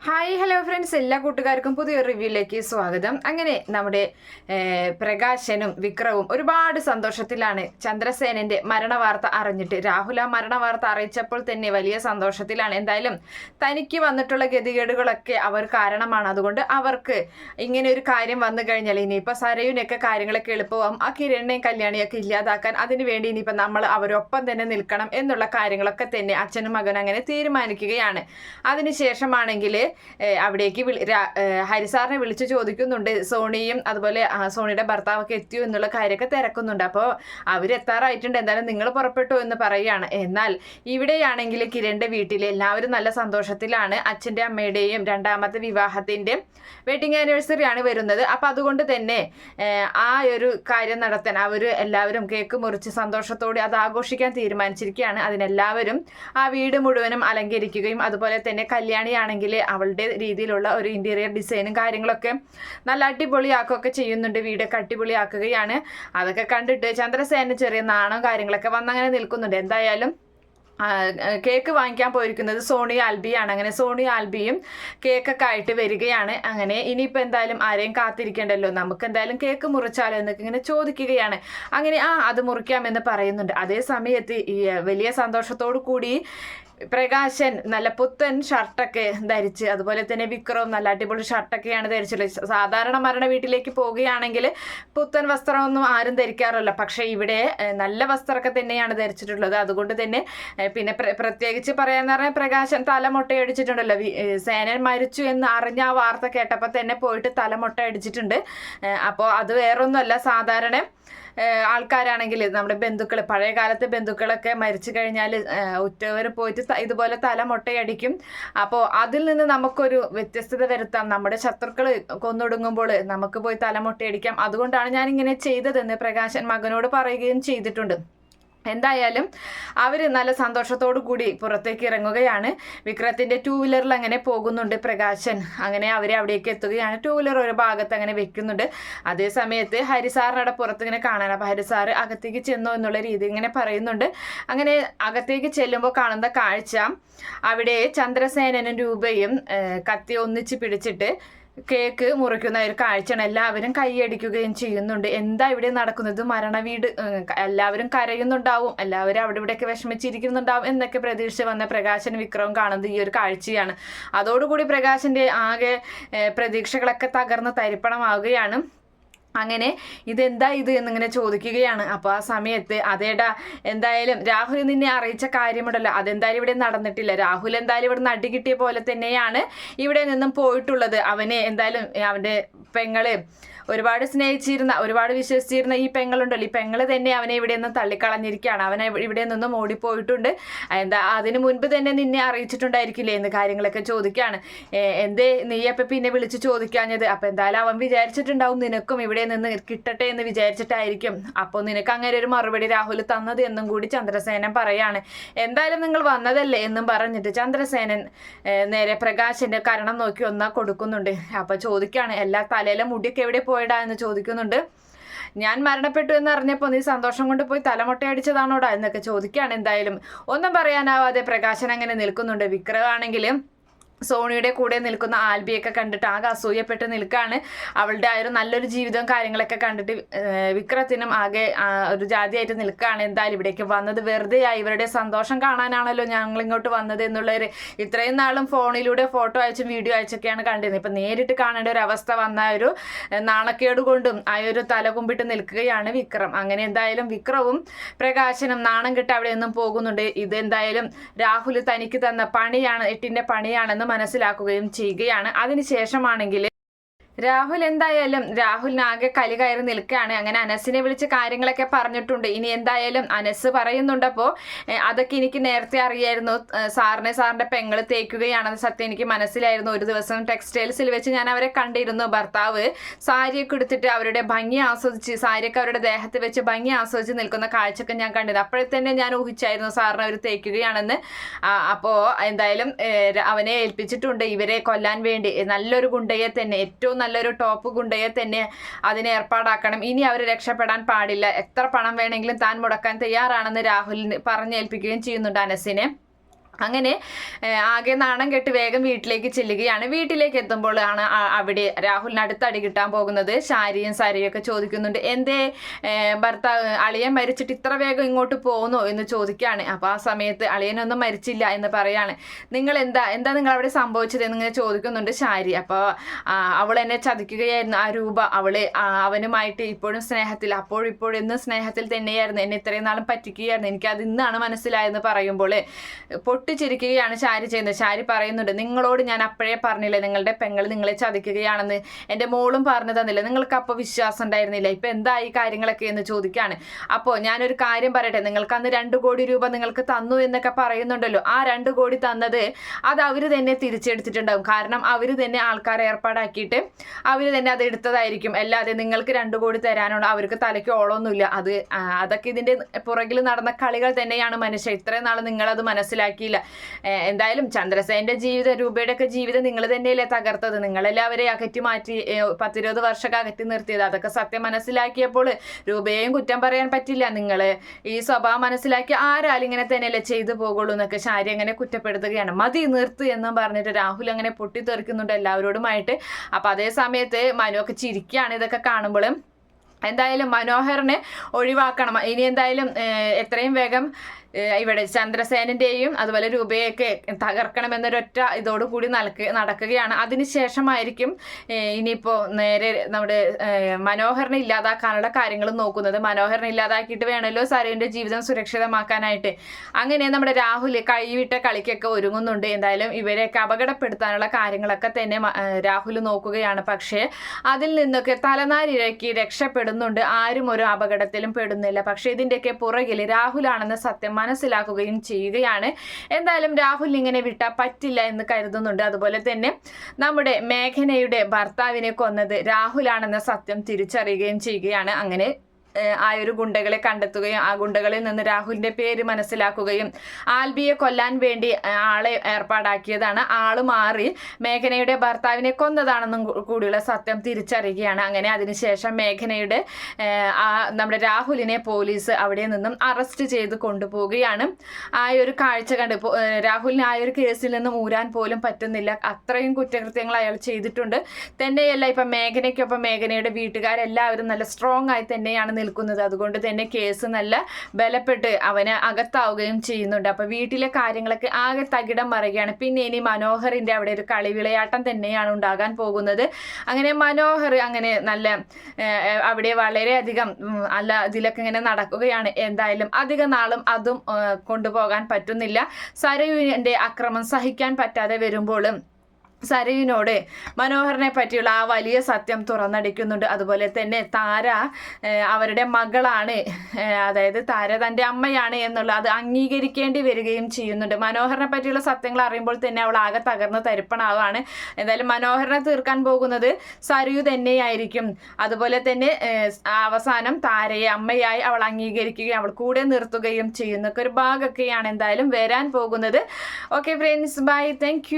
Hi hello friends എല്ലാ കൂട്ടുകാർക്കും പുതിയൊരു റിവ്യൂയിലേക്ക് സ്വാഗതം. അങ്ങനെ നമ്മുടെ പ്രകാശനും വിക്രവും ഒരുപാട് സന്തോഷത്തിലാണ് ചന്ദ്രസേനന്റെ മരണവാർത്ത അറിഞ്ഞിട്ട്. രാഹുൽ ആ മരണവാർത്ത അറിയിച്ചപ്പോൾ തന്നെ വലിയ സന്തോഷത്തിലാണ്. എന്തായാലും തനിക്ക് വന്നിട്ടുള്ള ഗതികേടുകളൊക്കെ അവർ കാരണമാണ്. അതുകൊണ്ട് അവർക്ക് ഇങ്ങനെ ഒരു കാര്യം വന്നു കഴിഞ്ഞാൽ ഇനിയിപ്പോൾ സരയുനൊക്കെ കാര്യങ്ങളൊക്കെ എളുപ്പമാകും ആ കിരണിനെയും കല്യാണിയൊക്കെ ഇല്ലാതാക്കാൻ അതിനു വേണ്ടി ഇനിയിപ്പോൾ നമ്മൾ അവരൊപ്പം തന്നെ നിൽക്കണം എന്നുള്ള കാര്യങ്ങളൊക്കെ തന്നെ അച്ഛനും മകനും അങ്ങനെ തീരുമാനിക്കുകയാണ്. അതിനുശേഷമാണെങ്കിൽ അവിടേക്ക് വിളി ഹരിസാറിനെ വിളിച്ച് ചോദിക്കുന്നുണ്ട്. സോണിയും അതുപോലെ സോണിയുടെ ഭർത്താവൊക്കെ എത്തിയോ എന്നുള്ള കാര്യമൊക്കെ തിരക്കുന്നുണ്ട്. അപ്പോൾ അവരെത്താറായിട്ടുണ്ട്. എന്തായാലും നിങ്ങൾ പുറപ്പെട്ടു എന്ന് പറയുകയാണ്. എന്നാൽ ഇവിടെയാണെങ്കിൽ കിരണിന്റെ വീട്ടിൽ എല്ലാവരും നല്ല സന്തോഷത്തിലാണ്. അച്ഛന്റെ അമ്മയുടെയും രണ്ടാമത്തെ വിവാഹത്തിന്റെ വെഡിങ് ആനിവേഴ്സറി ആണ് വരുന്നത്. അപ്പം അതുകൊണ്ട് തന്നെ ആ ഒരു കാര്യം നടത്താൻ അവർ എല്ലാവരും കേക്ക് മുറിച്ച് സന്തോഷത്തോടെ അത് ആഘോഷിക്കാൻ തീരുമാനിച്ചിരിക്കുകയാണ്. അതിനെല്ലാവരും ആ വീട് മുഴുവനും അലങ്കരിക്കുകയും അതുപോലെ തന്നെ കല്യാണിയാണെങ്കിൽ അവളുടെ രീതിയിലുള്ള ഒരു ഇന്റീരിയർ ഡിസൈനും കാര്യങ്ങളൊക്കെ നല്ല അടിപൊളിയാക്കുകയൊക്കെ ചെയ്യുന്നുണ്ട്. വീടൊക്കെ അടിപൊളിയാക്കുകയാണ്. അതൊക്കെ കണ്ടിട്ട് ചന്ദ്രസേന ചെറിയ നാണം കാര്യങ്ങളൊക്കെ വന്നങ്ങനെ നിൽക്കുന്നുണ്ട്. എന്തായാലും കേക്ക് വാങ്ങിക്കാൻ പോയിരിക്കുന്നത് സോണി ആൽബിയാണ്. അങ്ങനെ സോണി ആൽബിയും കേക്കൊക്കെ ആയിട്ട് വരികയാണ്. അങ്ങനെ ഇനിയിപ്പോൾ എന്തായാലും ആരെയും കാത്തിരിക്കേണ്ടല്ലോ. നമുക്ക് എന്തായാലും കേക്ക് മുറിച്ചാലോ എന്നൊക്കെ ഇങ്ങനെ ചോദിക്കുകയാണ്. അങ്ങനെ ആ അത് മുറിക്കാമെന്ന് പറയുന്നുണ്ട്. അതേ സമയത്ത് വലിയ സന്തോഷത്തോടു കൂടി പ്രകാശൻ നല്ല പുത്തൻ ഷർട്ടൊക്കെ ധരിച്ച് അതുപോലെ തന്നെ വിക്രവും നല്ല അടിപൊളി ഷർട്ടൊക്കെയാണ് ധരിച്ചിട്ടുള്ളത്. സാധാരണ മരണ വീട്ടിലേക്ക് പോവുകയാണെങ്കിൽ പുത്തൻ വസ്ത്രമൊന്നും ആരും ധരിക്കാറില്ല. പക്ഷേ ഇവിടെ നല്ല വസ്ത്രമൊക്കെ തന്നെയാണ് ധരിച്ചിട്ടുള്ളത്. അതുകൊണ്ട് തന്നെ പിന്നെ പ്ര- പ്രത്യേകിച്ച് പറയാന്ന് പറഞ്ഞാൽ പ്രകാശൻ തല മുട്ടയടിച്ചിട്ടുണ്ടല്ലോ വി- ഏഹ്, സേനൻ മരിച്ചു എന്ന് അറിഞ്ഞ ആ വാർത്ത കേട്ടപ്പോൾ തന്നെ പോയിട്ട് തലമുട്ട അടിച്ചിട്ടുണ്ട് അപ്പോൾ അത് വേറൊന്നുമല്ല. സാധാരണ ആൾക്കാരാണെങ്കിൽ നമ്മുടെ ബന്ധുക്കൾ പഴയ കാലത്തെ ബന്ധുക്കളൊക്കെ മരിച്ചു കഴിഞ്ഞാൽ ഉറ്റവർ പോയിട്ട് ഇതുപോലെ തല മുട്ടയടിക്കും. അപ്പോൾ അതിൽ നിന്ന് നമുക്കൊരു വ്യത്യസ്തത വരുത്താം. നമ്മുടെ ശത്രുക്കൾ കൊന്നൊടുങ്ങുമ്പോൾ നമുക്ക് പോയി തല മുട്ടയടിക്കാം. അതുകൊണ്ടാണ് ഞാൻ ഇങ്ങനെ ചെയ്തതെന്ന് പ്രകാശൻ മകനോട് പറയുകയും ചെയ്തിട്ടുണ്ട്. എന്തായാലും അവർ നല്ല സന്തോഷത്തോടു കൂടി പുറത്തേക്ക് ഇറങ്ങുകയാണ്. വിക്രത്തിന്റെ ടൂ വീലറിൽ അങ്ങനെ പോകുന്നുണ്ട് പ്രകാശൻ. അങ്ങനെ അവരെ അവിടേക്ക് എത്തുകയാണ്. ടൂ വീലർ ഒരു ഭാഗത്ത് അങ്ങനെ വെക്കുന്നുണ്ട്. അതേ സമയത്ത് ഹരിസാറിനവിടെ പുറത്ത് ഇങ്ങനെ കാണാൻ അപ്പോൾ ഹരിസാർ അകത്തേക്ക് ചെന്നോ എന്നുള്ള രീതി ഇങ്ങനെ പറയുന്നുണ്ട്. അങ്ങനെ അകത്തേക്ക് ചെല്ലുമ്പോൾ കാണുന്ന കാഴ്ച അവിടെ ചന്ദ്രസേനനും രൂപയും കത്തി ഒന്നിച്ച് പിടിച്ചിട്ട് കേക്ക് മുറിക്കുന്ന ഒരു കാഴ്ചയാണ്. എല്ലാവരും കൈയടിക്കുകയും ചെയ്യുന്നുണ്ട്. എന്താ ഇവിടെ നടക്കുന്നത്? മരണ വീട് എല്ലാവരും കരയുന്നുണ്ടാവും. എല്ലാവരും അവിടെ ഇവിടെയൊക്കെ വിഷമിച്ചിരിക്കുന്നുണ്ടാവും എന്നൊക്കെ പ്രതീക്ഷിച്ച് വന്ന പ്രകാശൻ വിക്രവും കാണുന്നത് ഈ ഒരു കാഴ്ചയാണ്. അതോടുകൂടി പ്രകാശന്റെ ആകെ പ്രതീക്ഷകളൊക്കെ തകർന്ന് തരിപ്പണമാവുകയാണ്. അങ്ങനെ ഇതെന്താ ഇത് എന്നിങ്ങനെ ചോദിക്കുകയാണ്. അപ്പോൾ ആ സമയത്ത് അതേടാ എന്തായാലും രാഹുൽ നിന്നെ അറിയിച്ച കാര്യമുണ്ടല്ലോ. അതെന്തായാലും ഇവിടെ നടന്നിട്ടില്ല. രാഹുൽ എന്തായാലും ഇവിടെ നടി കിട്ടിയ പോലെ തന്നെയാണ് ഇവിടെ നിന്നും പോയിട്ടുള്ളത്. അവനെ എന്തായാലും അവന്റെ പെങ്ങൾ ഒരുപാട് സ്നേഹിച്ചിരുന്ന ഒരുപാട് വിശ്വസിച്ചിരുന്ന ഈ പെങ്ങളുണ്ടല്ലോ. ഈ പെങ്ങൾ തന്നെ അവനെ ഇവിടെ നിന്ന് തള്ളിക്കളഞ്ഞിരിക്കുകയാണ്. അവനെ ഇവിടെ നിന്നും ഓടിപ്പോയിട്ടുണ്ട്. എന്താ അതിനു മുൻപ് തന്നെ നിന്നെ അറിയിച്ചിട്ടുണ്ടായിരിക്കില്ലേ എന്ന് കാര്യങ്ങളൊക്കെ ചോദിക്കുകയാണ്. എന്തേ നീ അപ്പം പിന്നെ വിളിച്ച് ചോദിക്കാഞ്ഞത്? അപ്പം എന്തായാലും അവൻ വിചാരിച്ചിട്ടുണ്ടാവും നിനക്കും ഇവിടെ നിന്ന് കിട്ടട്ടെ എന്ന് വിചാരിച്ചിട്ടായിരിക്കും. അപ്പോൾ നിനക്ക് അങ്ങനെ ഒരു മറുപടി രാഹുൽ തന്നത് എന്നും കൂടി ചന്ദ്രസേനൻ പറയാണ്. എന്തായാലും നിങ്ങൾ വന്നതല്ലേ എന്നും പറഞ്ഞിട്ട് ചന്ദ്രസേനൻ നേരെ പ്രകാശിന്റെ കരണം നോക്കി ഒന്നാ കൊടുക്കുന്നുണ്ട്. അപ്പൊ ചോദിക്കുകയാണ് എല്ലാ തലയിലെ മുടിയൊക്കെ എവിടെ പോയടാ എന്ന് ചോദിക്കുന്നുണ്ട്. ഞാൻ മരണപ്പെട്ടു എന്ന് അറിഞ്ഞപ്പോൾ നീ സന്തോഷം കൊണ്ട് പോയി തലമുട്ടയടിച്ചതാണോടാ എന്നൊക്കെ ചോദിക്കുകയാണ് എന്തായാലും. ഒന്നും പറയാനാവാതെ പ്രകാശൻ അങ്ങനെ നിൽക്കുന്നുണ്ട്. വിക്രമാണെങ്കിലും സോണിയുടെ കൂടെ നിൽക്കുന്ന ആൽബിയൊക്കെ കണ്ടിട്ട് ആകെ അസൂയപ്പെട്ട് നിൽക്കുകയാണ് അവളുടെ ആ ഒരു നല്ലൊരു ജീവിതവും കാര്യങ്ങളൊക്കെ കണ്ടിട്ട് വിക്രത്തിനും ആകെ ഒരു ജാതിയായിട്ട് നിൽക്കുകയാണ് എന്തായാലും ഇവിടേക്ക് വന്നത് വെറുതെ ഇവരുടെ സന്തോഷം കാണാനാണല്ലോ ഞങ്ങൾ ഇങ്ങോട്ട് വന്നത് എന്നുള്ളൊരു ഇത്രയും നാളും ഫോണിലൂടെ ഫോട്ടോ അയച്ചും വീഡിയോ അയച്ചൊക്കെയാണ് കണ്ടിരുന്നത്. ഇപ്പം നേരിട്ട് കാണേണ്ട ഒരു അവസ്ഥ വന്ന ഒരു നാണക്കേട് കൊണ്ടും ആ ഒരു തലകുമ്പിട്ട് നിൽക്കുകയാണ് വിക്രം. അങ്ങനെ എന്തായാലും വിക്രവും പ്രകാശനും നാണം കിട്ട അവിടെ നിന്നും പോകുന്നുണ്ട്. ഇതെന്തായാലും രാഹുൽ തനിക്ക് തന്ന പണിയാണ് എട്ടിന്റെ പണിയാണെന്ന് മനസ്സിലാക്കുകയും ചെയ്യുകയാണ്. അതിനുശേഷമാണെങ്കിൽ രാഹുൽ എന്തായാലും രാഹുലിന് ആകെ കലി കയറി നിൽക്കുകയാണ്. അങ്ങനെ അനസിനെ വിളിച്ച് കാര്യങ്ങളൊക്കെ പറഞ്ഞിട്ടുണ്ട്. ഇനി എന്തായാലും അനസ് പറയുന്നുണ്ടപ്പോൾ അതൊക്കെ എനിക്ക് നേരത്തെ അറിയായിരുന്നു. സാറിനെ സാറിന്റെ പെങ്ങൾ തേക്കുകയാണെന്ന് സത്യം എനിക്ക് മനസ്സിലായിരുന്നു. ഒരു ദിവസം ടെക്സ്റ്റൈൽസിൽ വെച്ച് ഞാൻ അവരെ കണ്ടിരുന്നു. ഭർത്താവ് സാരിയൊക്കെ എടുത്തിട്ട് അവരുടെ ഭംഗി ആസ്വദിച്ച് സാരിയൊക്കെ അവരുടെ ദേഹത്ത് വെച്ച് ഭംഗി ആസ്വദിച്ച് നിൽക്കുന്ന കാഴ്ചയൊക്കെ ഞാൻ കണ്ടത് അപ്പോഴേ തന്നെ ഞാൻ ഊഹിച്ചായിരുന്നു സാറിനെ അവർ തേക്കുകയാണെന്ന്. അപ്പോൾ അപ്പോ എന്തായാലും അവനെ ഏൽപ്പിച്ചിട്ടുണ്ട്. ഇവരെ കൊല്ലാൻ വേണ്ടി. നല്ലൊരു ഗുണ്ടയെ തന്നെ. ഏറ്റവും നല്ലൊരു ടോപ്പ് ഗുണ്ടയെ തന്നെ അതിനെ ഏർപ്പാടാക്കണം. ഇനി അവർ രക്ഷപ്പെടാൻ പാടില്ല. എത്ര പണം വേണമെങ്കിലും താൻ മുടക്കാൻ തയ്യാറാണെന്ന് രാഹുലിന് പറഞ്ഞേൽപ്പിക്കുകയും ചെയ്യുന്നുണ്ട് അനസിനെ. അങ്ങനെ ആകെ നാണം കെട്ട് വേഗം വീട്ടിലേക്ക് ചെല്ലുകയാണ്. വീട്ടിലേക്ക് എത്തുമ്പോൾ ആണ് അവിടെ രാഹുലിന് അടുത്തടി കിട്ടാൻ പോകുന്നത്. ശാരിയും സാരിയും ഒക്കെ ചോദിക്കുന്നുണ്ട് എന്തേ ഭർത്താവ് അളിയൻ മരിച്ചിട്ട് ഇത്ര വേഗം ഇങ്ങോട്ട് പോകുന്നു എന്ന് ചോദിക്കുകയാണ്. അപ്പോൾ ആ സമയത്ത് അളിയനൊന്നും മരിച്ചില്ല എന്ന് പറയാണ്. നിങ്ങൾ എന്താ എന്താ നിങ്ങൾ അവിടെ സംഭവിച്ചത്? എന്നിങ്ങനെ ചോദിക്കുന്നുണ്ട് ശാരി. അപ്പോൾ അവൾ എന്നെ ചതിക്കുകയായിരുന്നു. ആ രൂപ അവൾ അവനുമായിട്ട് ഇപ്പോഴും സ്നേഹത്തിൽ അപ്പോഴും ഇപ്പോഴും എന്നും സ്നേഹത്തിൽ തന്നെയായിരുന്നു. എന്നെ ഇത്രയും നാളും പറ്റിക്കുകയായിരുന്നു. എനിക്കത് ഇന്നാണ് മനസ്സിലായെന്ന് പറയുമ്പോൾ പൊട്ടിച്ചിരിക്കുകയാണ് ശാരി ചെയ്യുന്നത്. ശാരി പറയുന്നുണ്ട് നിങ്ങളോട് ഞാൻ അപ്പോഴേ പറഞ്ഞില്ലേ നിങ്ങളുടെ പെങ്ങൾ നിങ്ങളെ ചതിക്കുകയാണെന്ന്. എന്റെ മോളും പറഞ്ഞു തന്നില്ല നിങ്ങൾക്ക് അപ്പോൾ വിശ്വാസം ഉണ്ടായിരുന്നില്ല? ഇപ്പം എന്താ ഈ കാര്യങ്ങളൊക്കെ എന്ന് ചോദിക്കുകയാണ്. അപ്പോൾ ഞാനൊരു കാര്യം പറയട്ടെ നിങ്ങൾക്ക് അന്ന് രണ്ട് കോടി രൂപ നിങ്ങൾക്ക് തന്നു എന്നൊക്കെ പറയുന്നുണ്ടല്ലോ. ആ രണ്ട് കോടി തന്നത് അത് അവർ തന്നെ തിരിച്ചെടുത്തിട്ടുണ്ടാവും. കാരണം അവർ തന്നെ ആൾക്കാരെ ഏർപ്പാടാക്കിയിട്ട് അവർ തന്നെ അത് എടുത്തതായിരിക്കും. അല്ലാതെ നിങ്ങൾക്ക് രണ്ട് കോടി തരാനുള്ള അവർക്ക് തലയ്ക്ക് ഓളൊന്നുമില്ല അത് അതൊക്കെ ഇതിന്റെ പുറകിൽ നടന്ന കളികൾ തന്നെയാണ് മനുഷ്യ. ഇത്രയും നാൾ നിങ്ങളത് മനസ്സിലാക്കിയില്ല. ഏ, എന്തായാലും ചന്ദ്രസേന്റെ ജീവിതം രൂപയുടെ ഒക്കെ ജീവിതം നിങ്ങൾ തന്നെയല്ലേ തകർത്തത്. നിങ്ങളല്ലേ അവരെ അകറ്റി മാറ്റി പത്തിരുപത് വർഷമൊക്കെ അകറ്റി നിർത്തിയത്. അതൊക്കെ സത്യം മനസ്സിലാക്കിയപ്പോൾ രൂപയെയും കുറ്റം പറയാൻ പറ്റില്ല. നിങ്ങൾ ഈ സ്വഭാവം മനസ്സിലാക്കി ആരാലും ഇങ്ങനെ തന്നെയല്ലേ ചെയ്തു പോകുള്ളൂ എന്നൊക്കെ ശാരി അങ്ങനെ കുറ്റപ്പെടുത്തുകയാണ്. മതി നിർത്ത് എന്നും പറഞ്ഞിട്ട് രാഹുൽ അങ്ങനെ പൊട്ടിത്തെറിക്കുന്നുണ്ട് എല്ലാവരോടുമായിട്ട്. അപ്പം അതേ സമയത്ത് മനു ഒക്കെ ചിരിക്കുകയാണ് ഇതൊക്കെ കാണുമ്പോഴും. എന്തായാലും മനോഹറിനെ ഒഴിവാക്കണം. ഇനി എന്തായാലും എത്രയും വേഗം ഇവിടെ ചന്ദ്രസേനന്റെയും അതുപോലെ രൂപയൊക്കെ തകർക്കണമെന്നൊരൊറ്റ ഇതോടുകൂടി നടക്ക നടക്കുകയാണ്. അതിനുശേഷമായിരിക്കും ഇനിയിപ്പോൾ നേരെ നമ്മുടെ മനോഹരനെ ഇല്ലാതാക്കാനുള്ള കാര്യങ്ങൾ നോക്കുന്നത്. മനോഹരനെ ഇല്ലാതാക്കിയിട്ട് വേണമല്ലോ സരയുടെ ജീവിതം സുരക്ഷിതമാക്കാനായിട്ട്. അങ്ങനെ നമ്മുടെ രാഹുൽ കൈവിട്ട കളിക്കൊക്കെ ഒരുങ്ങുന്നുണ്ട്. എന്തായാലും ഇവരെയൊക്കെ അപകടപ്പെടുത്താനുള്ള കാര്യങ്ങളൊക്കെ തന്നെ രാഹുൽ നോക്കുകയാണ്. പക്ഷേ അതിൽ നിന്നൊക്കെ തലനാരിഴക്കി രക്ഷപ്പെടുന്നുണ്ട്. ആരും ഒരു അപകടത്തിലും പെടുന്നില്ല. പക്ഷേ ഇതിന്റെയൊക്കെ പുറകിൽ രാഹുലാണെന്ന സത്യം മനസ്സിലാക്കുകയും ചെയ്യുകയാണ്. എന്തായാലും രാഹുൽ ഇങ്ങനെ വിട്ട പറ്റില്ല എന്ന് കരുതുന്നുണ്ട്. അതുപോലെ തന്നെ നമ്മുടെ മേഘനയുടെ ഭർത്താവിനെ കൊന്നത് രാഹുലാണെന്ന സത്യം തിരിച്ചറിയുകയും ചെയ്യുകയാണ്. അങ്ങനെ ആ ഒരു ഗുണ്ടകളെ കണ്ടെത്തുകയും ആ ഗുണ്ടകളിൽ നിന്ന് രാഹുലിന്റെ പേര് മനസ്സിലാക്കുകയും ആൽബിയെ കൊല്ലാൻ വേണ്ടി ആളെ ഏർപ്പാടാക്കിയതാണ്. ആൾ മാറി മേഘനയുടെ ഭർത്താവിനെ കൊന്നതാണെന്നും കൂടിയുള്ള സത്യം തിരിച്ചറിയുകയാണ്. അങ്ങനെ അതിനുശേഷം മേഘനയുടെ നമ്മുടെ രാഹുലിനെ പോലീസ് അവിടെ നിന്നും അറസ്റ്റ് ചെയ്ത് കൊണ്ടുപോവുകയാണ്. ആ ഒരു കാഴ്ച കണ്ട് രാഹുലിന് ആ ഒരു കേസിൽ നിന്നും ഊരാൻ പോലും പറ്റുന്നില്ല. അത്രയും കുറ്റകൃത്യങ്ങൾ അയാൾ ചെയ്തിട്ടുണ്ട്. തന്നെയല്ല ഇപ്പം മേഘനയ്ക്കൊപ്പം മേഘനയുടെ വീട്ടുകാരെല്ലാവരും നല്ല സ്ട്രോങ് ആയി തന്നെയാണ് നിൽക്കുന്നത്. അതുകൊണ്ട് തന്നെ കേസ് നല്ല ബലപ്പെട്ട് അവന് അകത്താവുകയും ചെയ്യുന്നുണ്ട്. അപ്പൊ വീട്ടിലെ കാര്യങ്ങളൊക്കെ ആകെ തകിടം മറിയുകയാണ്. പിന്നെ ഇനി മനോഹറിന്റെ അവിടെ ഒരു കളിവിളയാട്ടം തന്നെയാണ് ഉണ്ടാകാൻ പോകുന്നത്. അങ്ങനെ മനോഹർ അങ്ങനെ നല്ല അവിടെ വളരെയധികം അല്ല ഇതിലൊക്കെ ഇങ്ങനെ നടക്കുകയാണ്. എന്തായാലും അധിക നാളും അതും കൊണ്ടുപോകാൻ പറ്റുന്നില്ല. സരയുവിന്റെ അക്രമം സഹിക്കാൻ പറ്റാതെ വരുമ്പോഴും സരയുവിനോട് മനോഹറിനെ പറ്റിയുള്ള ആ വലിയ സത്യം തുറന്നടിക്കുന്നുണ്ട്. അതുപോലെ തന്നെ താര അവരുടെ മകളാണ്. അതായത് താര തന്റെ അമ്മയാണ് എന്നുള്ള അത് അംഗീകരിക്കേണ്ടി വരികയും ചെയ്യുന്നുണ്ട്. മനോഹറിനെ പറ്റിയുള്ള സത്യങ്ങൾ അറിയുമ്പോൾ തന്നെ അവൾ ആകെ തകർന്ന് തരിപ്പണാവാണ്. എന്തായാലും മനോഹറിനെ തീർക്കാൻ പോകുന്നത് സരയു തന്നെയായിരിക്കും. അതുപോലെ തന്നെ അവസാനം താരയെ അമ്മയായി അവൾ അംഗീകരിക്കുകയും അവൾ കൂടെ നിർത്തുകയും ചെയ്യുന്നൊക്കെ ഒരു ഭാഗമൊക്കെയാണ് എന്തായാലും വരാൻ പോകുന്നത്. Okay friends bye thank